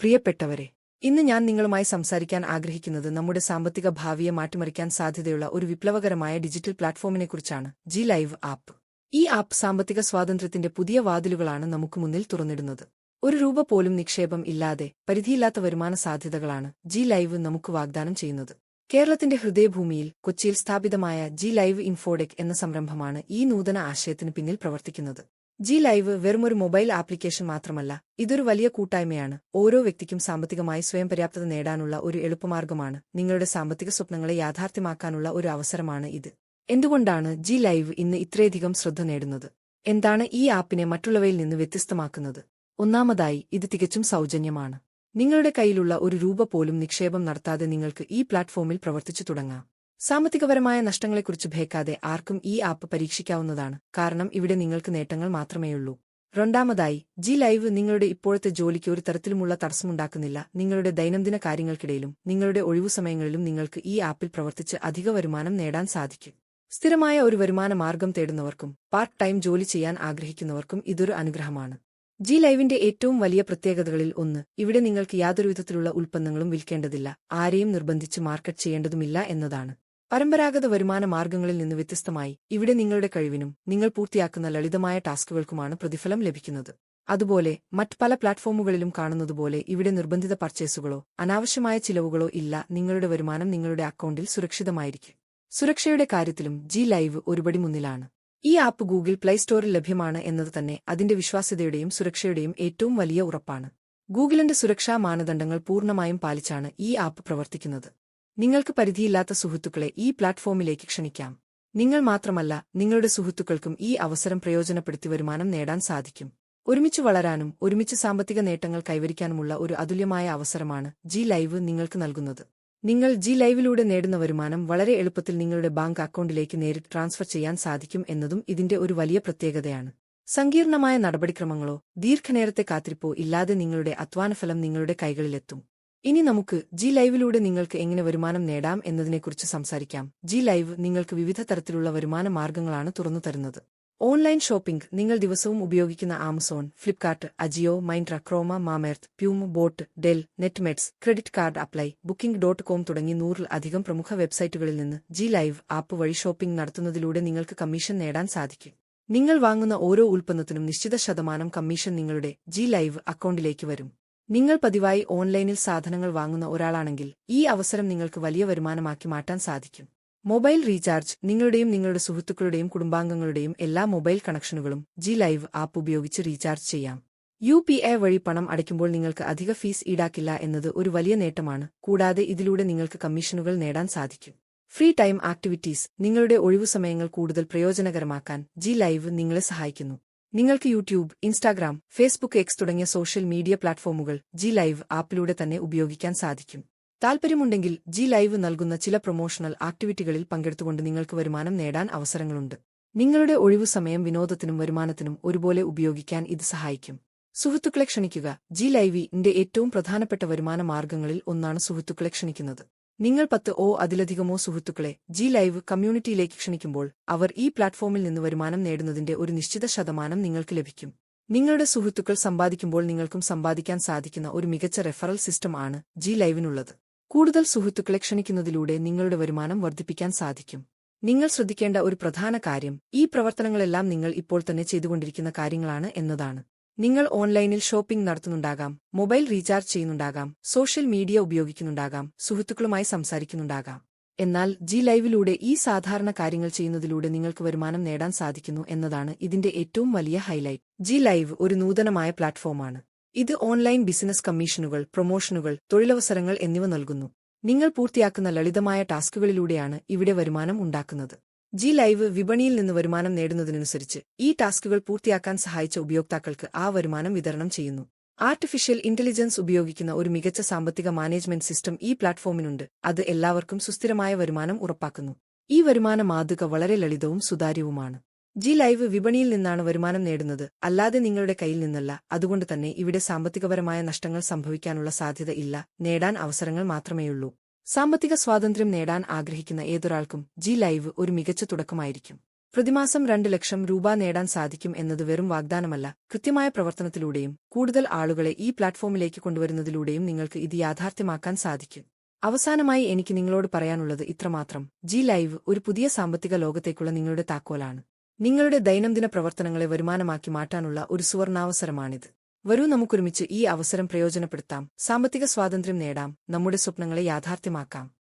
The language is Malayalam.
പ്രിയപ്പെട്ടവരെ ഇന്ന് ഞാൻ നിങ്ങളുമായി സംസാരിക്കാൻ ആഗ്രഹിക്കുന്നത് നമ്മുടെ സാമ്പത്തിക ഭാവിയെ മാറ്റിമറിക്കാൻ സാധ്യതയുള്ള ഒരു വിപ്ലവകരമായ ഡിജിറ്റൽ പ്ലാറ്റ്ഫോമിനെക്കുറിച്ചാണ് ജി ലൈവ് ആപ്പ്. ഈ ആപ്പ് സാമ്പത്തിക സ്വാതന്ത്ര്യത്തിന്റെ പുതിയ വാതിലുകളാണ് നമുക്ക് മുന്നിൽ തുറന്നിടുന്നത്. ഒരു രൂപ പോലും നിക്ഷേപം ഇല്ലാതെ പരിധിയില്ലാത്ത വരുമാന സാധ്യതകളാണ് ജി ലൈവ് നമുക്ക് വാഗ്ദാനം ചെയ്യുന്നത്. കേരളത്തിന്റെ ഹൃദയഭൂമിയിൽ കൊച്ചിയിൽ സ്ഥാപിതമായ ജി ലൈവ് ഇൻഫോഡെക് എന്ന സംരംഭമാണ് ഈ നൂതന ആശയത്തിന് പിന്നിൽ പ്രവർത്തിക്കുന്നത്. ജി ലൈവ് വെറുമൊരു മൊബൈൽ ആപ്ലിക്കേഷൻ മാത്രമല്ല ഇതൊരു വലിയ കൂട്ടായ്മയാണ്. ഓരോ വ്യക്തിക്കും സാമ്പത്തികമായി സ്വയം പര്യാപ്തത നേടാനുള്ള ഒരു എളുപ്പമാർഗമാണ്. നിങ്ങളുടെ സാമ്പത്തിക സ്വപ്നങ്ങളെ യാഥാർത്ഥ്യമാക്കാനുള്ള ഒരു അവസരമാണ് ഇത്. എന്തുകൊണ്ടാണ് ജി ലൈവ് ഇന്ന് ഇത്രയധികം ശ്രദ്ധ നേടുന്നത്? എന്താണ് ഈ ആപ്പിനെ മറ്റുള്ളവയിൽ നിന്ന് വ്യത്യസ്തമാക്കുന്നത്? ഒന്നാമതായി ഇത് തികച്ചും സൗജന്യമാണ്. നിങ്ങളുടെ കയ്യിലുള്ള ഒരു രൂപ പോലും നിക്ഷേപം നടത്താതെ നിങ്ങൾക്ക് ഈ പ്ലാറ്റ്ഫോമിൽ പ്രവർത്തിച്ചു തുടങ്ങാം. സാമ്പത്തികപരമായ നഷ്ടങ്ങളെക്കുറിച്ച് ഭയക്കാതെ ആർക്കും ഈ ആപ്പ് പരീക്ഷിക്കാവുന്നതാണ്. കാരണം ഇവിടെ നിങ്ങൾക്ക് നേട്ടങ്ങൾ മാത്രമേയുള്ളൂ. രണ്ടാമതായി ജി ലൈവ് നിങ്ങളുടെ ഇപ്പോഴത്തെ ജോലിക്ക് ഒരു തരത്തിലുമുള്ള തടസ്സമുണ്ടാക്കുന്നില്ല. നിങ്ങളുടെ ദൈനംദിന കാര്യങ്ങൾക്കിടയിലും നിങ്ങളുടെ ഒഴിവു സമയങ്ങളിലും നിങ്ങൾക്ക് ഈ ആപ്പിൽ പ്രവർത്തിച്ച് അധിക വരുമാനം നേടാൻ സാധിക്കും. സ്ഥിരമായ ഒരു വരുമാന മാർഗം തേടുന്നവർക്കും പാർട്ട് ടൈം ജോലി ചെയ്യാൻ ആഗ്രഹിക്കുന്നവർക്കും ഇതൊരു അനുഗ്രഹമാണ്. ജി ലൈവിന്റെ ഏറ്റവും വലിയ പ്രത്യേകതകളിൽ ഒന്ന് ഇവിടെ നിങ്ങൾക്ക് യാതൊരു വിധത്തിലുള്ള ഉൽപ്പന്നങ്ങളും വിൽക്കേണ്ടതില്ല. ആരെയും നിർബന്ധിച്ച് മാർക്കറ്റ് ചെയ്യേണ്ടതുമില്ല എന്നതാണ്. പരമ്പരാഗത വരുമാന മാർഗങ്ങളിൽ നിന്ന് വ്യത്യസ്തമായി ഇവിടെ നിങ്ങളുടെ കഴിവിനും നിങ്ങൾ പൂർത്തിയാക്കുന്ന ലളിതമായ ടാസ്കുകൾക്കുമാണ് പ്രതിഫലം ലഭിക്കുന്നത്. അതുപോലെ മറ്റ് പല പ്ലാറ്റ്ഫോമുകളിലും കാണുന്നതുപോലെ ഇവിടെ നിർബന്ധിത പർച്ചേസുകളോ അനാവശ്യമായ ചിലവുകളോ ഇല്ല നിങ്ങളുടെ വരുമാനം നിങ്ങളുടെ അക്കൗണ്ടിൽ സുരക്ഷിതമായിരിക്കും. സുരക്ഷയുടെ കാര്യത്തിലും ജി ലൈവ് ഒരുപടി മുന്നിലാണ്. ഈ ആപ്പ് ഗൂഗിൾ പ്ലേ സ്റ്റോറിൽ ലഭ്യമാണ് എന്നത് തന്നെ അതിന്റെ വിശ്വാസ്യതയുടെയും സുരക്ഷയുടെയും ഏറ്റവും വലിയ ഉറപ്പാണ്. ഗൂഗിളിന്റെ സുരക്ഷാ മാനദണ്ഡങ്ങൾ പൂർണമായും പാലിച്ചാണ് ഈ ആപ്പ് പ്രവർത്തിക്കുന്നത്. നിങ്ങൾക്ക് പരിധിയില്ലാത്ത സുഹൃത്തുക്കളെ ഈ പ്ലാറ്റ്ഫോമിലേക്ക് ക്ഷണിക്കാം. നിങ്ങൾ മാത്രമല്ല നിങ്ങളുടെ സുഹൃത്തുക്കൾക്കും ഈ അവസരം പ്രയോജനപ്പെടുത്തി വരുമാനം നേടാൻ സാധിക്കും. ഒരുമിച്ച് വളരാനും ഒരുമിച്ച് സാമ്പത്തിക നേട്ടങ്ങൾ കൈവരിക്കാനുമുള്ള ഒരു അതുല്യമായ അവസരമാണ് ജി ലൈവ് നിങ്ങൾക്ക് നൽകുന്നത്. നിങ്ങൾ ജി ലൈവിലൂടെ നേടുന്ന വരുമാനം വളരെ എളുപ്പത്തിൽ നിങ്ങളുടെ ബാങ്ക് അക്കൗണ്ടിലേക്ക് നേരിട്ട് ട്രാൻസ്ഫർ ചെയ്യാൻ സാധിക്കും എന്നതും ഇതിന്റെ ഒരു വലിയ പ്രത്യേകതയാണ്. സങ്കീർണമായ നടപടിക്രമങ്ങളോ ദീർഘനേരത്തെ കാത്തിരിപ്പോ ഇല്ലാതെ നിങ്ങളുടെ അധ്വാനഫലം നിങ്ങളുടെ കൈകളിലെത്തും. ഇനി നമുക്ക് ജി ലൈവിലൂടെ നിങ്ങൾക്ക് എങ്ങനെ വരുമാനം നേടാം എന്നതിനെക്കുറിച്ച് സംസാരിക്കാം. ജി ലൈവ് നിങ്ങൾക്ക് വിവിധ തരത്തിലുള്ള വരുമാന മാർഗങ്ങളാണ് തുറന്നു തരുന്നത്. ഓൺലൈൻ ഷോപ്പിംഗ് നിങ്ങൾ ദിവസവും ഉപയോഗിക്കുന്ന Amazon Flipkart Ajio മൈൻട്ര chroma മാമേർത്ത് പ്യൂം Boat Dell Netmeds credit card apply Booking dot com തുടങ്ങി നൂറിലധികം പ്രമുഖ വെബ്സൈറ്റുകളിൽ നിന്ന് ജി ലൈവ് ആപ്പ് വഴി ഷോപ്പിംഗ് നടത്തുന്നതിലൂടെ നിങ്ങൾക്ക് കമ്മീഷൻ നേടാൻ സാധിക്കും. നിങ്ങൾ വാങ്ങുന്ന ഓരോ ഉൽപ്പന്നത്തിനും നിശ്ചിത ശതമാനം കമ്മീഷൻ നിങ്ങളുടെ ജി ലൈവ് അക്കൗണ്ടിലേക്ക് വരും. നിങ്ങൾ പതിവായി ഓൺലൈനിൽ സാധനങ്ങൾ വാങ്ങുന്ന ഒരാളാണെങ്കിൽ ഈ അവസരം നിങ്ങൾക്ക് വലിയ വരുമാനമാക്കി മാറ്റാൻ സാധിക്കും. മൊബൈൽ റീചാർജ് നിങ്ങളുടെയും നിങ്ങളുടെ സുഹൃത്തുക്കളുടെയും കുടുംബാംഗങ്ങളുടെയും എല്ലാ മൊബൈൽ കണക്ഷനുകളും ജി ലൈവ് ആപ്പ് ഉപയോഗിച്ച് റീചാർജ് ചെയ്യാം. യു പി ഐ വഴി പണം അടയ്ക്കുമ്പോൾ നിങ്ങൾക്ക് അധിക ഫീസ് ഈടാക്കില്ല എന്നത് ഒരു വലിയ നേട്ടമാണ്. കൂടാതെ ഇതിലൂടെ നിങ്ങൾക്ക് കമ്മീഷനുകൾ നേടാൻ സാധിക്കും. ഫ്രീ ടൈം ആക്ടിവിറ്റീസ് നിങ്ങളുടെ ഒഴിവു സമയങ്ങൾ കൂടുതൽ പ്രയോജനകരമാക്കാൻ ജി ലൈവ് നിങ്ങളെ സഹായിക്കുന്നു. നിങ്ങൾക്ക് യൂട്യൂബ് ഇൻസ്റ്റാഗ്രാം ഫേസ്ബുക്ക് എക്സ് തുടങ്ങിയ സോഷ്യൽ മീഡിയ പ്ലാറ്റ്ഫോമുകൾ ജി ലൈവ് ആപ്പിലൂടെ തന്നെ ഉപയോഗിക്കാൻ സാധിക്കും. താൽപ്പര്യമുണ്ടെങ്കിൽ ജി ലൈവ് നൽകുന്ന ചില പ്രൊമോഷണൽ ആക്ടിവിറ്റികളിൽ പങ്കെടുത്തുകൊണ്ട് നിങ്ങൾക്ക് വരുമാനം നേടാൻ അവസരങ്ങളുണ്ട്. നിങ്ങളുടെ ഒഴിവു സമയം വിനോദത്തിനും വരുമാനത്തിനും ഒരുപോലെ ഉപയോഗിക്കാൻ ഇത് സഹായിക്കും. സുഹൃത്തുക്കളെ ക്ഷണിക്കുക. ജി ലൈവിന്റെ ഏറ്റവും പ്രധാനപ്പെട്ട വരുമാന മാർഗങ്ങളിൽ ഒന്നാണ് സുഹൃത്തുക്കളെ ക്ഷണിക്കുന്നത്. നിങ്ങൾ പത്ത് ഓ അതിലധികമോ സുഹൃത്തുക്കളെ ജി ലൈവ് കമ്മ്യൂണിറ്റിയിലേക്ക് ക്ഷണിക്കുമ്പോൾ അവർ ഈ പ്ലാറ്റ്ഫോമിൽ നിന്ന് വരുമാനം നേടുന്നതിന്റെ ഒരു നിശ്ചിത ശതമാനം നിങ്ങൾക്ക് ലഭിക്കും. നിങ്ങളുടെ സുഹൃത്തുക്കൾ സമ്പാദിക്കുമ്പോൾ നിങ്ങൾക്കും സമ്പാദിക്കാൻ സാധിക്കുന്ന ഒരു മികച്ച റെഫറൽ സിസ്റ്റം ആണ് ജി ലൈവിനുള്ളത്. കൂടുതൽ സുഹൃത്തുക്കളെ ക്ഷണിക്കുന്നതിലൂടെ നിങ്ങളുടെ വരുമാനം വർദ്ധിപ്പിക്കാൻ സാധിക്കും. നിങ്ങൾ ശ്രദ്ധിക്കേണ്ട ഒരു പ്രധാന കാര്യം ഈ പ്രവർത്തനങ്ങളെല്ലാം നിങ്ങൾ ഇപ്പോൾ തന്നെ ചെയ്തുകൊണ്ടിരിക്കുന്ന കാര്യങ്ങളാണ് എന്നതാണ്. നിങ്ങൾ ഓൺലൈനിൽ ഷോപ്പിംഗ് നടത്തുന്നുണ്ടാകാം മൊബൈൽ റീചാർജ് ചെയ്യുന്നുണ്ടാകാം സോഷ്യൽ മീഡിയ ഉപയോഗിക്കുന്നുണ്ടാകാം സുഹൃത്തുക്കളുമായി സംസാരിക്കുന്നുണ്ടാകാം. എന്നാൽ ജി ലൈവിലൂടെ ഈ സാധാരണ കാര്യങ്ങൾ ചെയ്യുന്നതിലൂടെ നിങ്ങൾക്ക് വരുമാനം നേടാൻ സാധിക്കുന്നു എന്നതാണ് ഇതിന്റെ ഏറ്റവും വലിയ ഹൈലൈറ്റ്. ജി ലൈവ് ഒരു നൂതനമായ പ്ലാറ്റ്ഫോമാണ്. ഇത് ഓൺലൈൻ ബിസിനസ് കമ്മീഷനുകൾ പ്രൊമോഷനുകൾ തൊഴിലവസരങ്ങൾ എന്നിവ നൽകുന്നു. നിങ്ങൾ പൂർത്തിയാക്കുന്ന ലളിതമായ ടാസ്കുകളിലൂടെയാണ് ഇവിടെ വരുമാനം ഉണ്ടാക്കുന്നത്. ജി ലൈവ് വിപണിയിൽ നിന്ന് വരുമാനം നേടുന്നതിനനുസരിച്ച് ഈ ടാസ്കുകൾ പൂർത്തിയാക്കാൻ സഹായിച്ച ഉപയോക്താക്കൾക്ക് ആ വരുമാനം വിതരണം ചെയ്യുന്നു. ആർട്ടിഫിഷ്യൽ ഇന്റലിജൻസ് ഉപയോഗിക്കുന്ന ഒരു മികച്ച സാമ്പത്തിക മാനേജ്മെന്റ് സിസ്റ്റം ഈ പ്ലാറ്റ്ഫോമിനുണ്ട്. അത് എല്ലാവർക്കും സുസ്ഥിരമായ വരുമാനം ഉറപ്പാക്കുന്നു. ഈ വരുമാന മാതൃക വളരെ ലളിതവും സുതാര്യവുമാണ്. ജി ലൈവ് വിപണിയിൽ നിന്നാണ് വരുമാനം നേടുന്നത്. അല്ലാതെ നിങ്ങളുടെ കയ്യിൽ നിന്നല്ല. അതുകൊണ്ട് തന്നെ ഇവിടെ സാമ്പത്തികപരമായ നഷ്ടങ്ങൾ സംഭവിക്കാനുള്ള സാധ്യത ഇല്ല. നേടാൻ അവസരങ്ങൾ മാത്രമേയുള്ളൂ. സാമ്പത്തിക സ്വാതന്ത്ര്യം നേടാൻ ആഗ്രഹിക്കുന്ന ഏതൊരാൾക്കും ജി ലൈവ് ഒരു മികച്ച തുടക്കമായിരിക്കും. പ്രതിമാസം രണ്ട് ലക്ഷം രൂപ നേടാൻ സാധിക്കും എന്നത് വെറും വാഗ്ദാനമല്ല. കൃത്യമായ പ്രവർത്തനത്തിലൂടെയും കൂടുതൽ ആളുകളെ ഈ പ്ലാറ്റ്ഫോമിലേക്ക് കൊണ്ടുവരുന്നതിലൂടെയും നിങ്ങൾക്ക് ഇത് യാഥാർത്ഥ്യമാക്കാൻ സാധിക്കും. അവസാനമായി എനിക്ക് നിങ്ങളോട് പറയാനുള്ളത് ഇത്രമാത്രം. ജി ലൈവ് ഒരു പുതിയ സാമ്പത്തിക ലോകത്തേക്കുള്ള നിങ്ങളുടെ താക്കോലാണ്. നിങ്ങളുടെ ദൈനംദിന പ്രവർത്തനങ്ങളെ വരുമാനമാക്കി മാറ്റാനുള്ള ഒരു സുവർണാവസരമാണിത്. വരൂ നമുക്കൊരുമിച്ച് ഈ അവസരം പ്രയോജനപ്പെടുത്താം. സാമ്പത്തിക സ്വാതന്ത്ര്യം നേടാം. നമ്മുടെ സ്വപ്നങ്ങളെ യാഥാർത്ഥ്യമാക്കാം.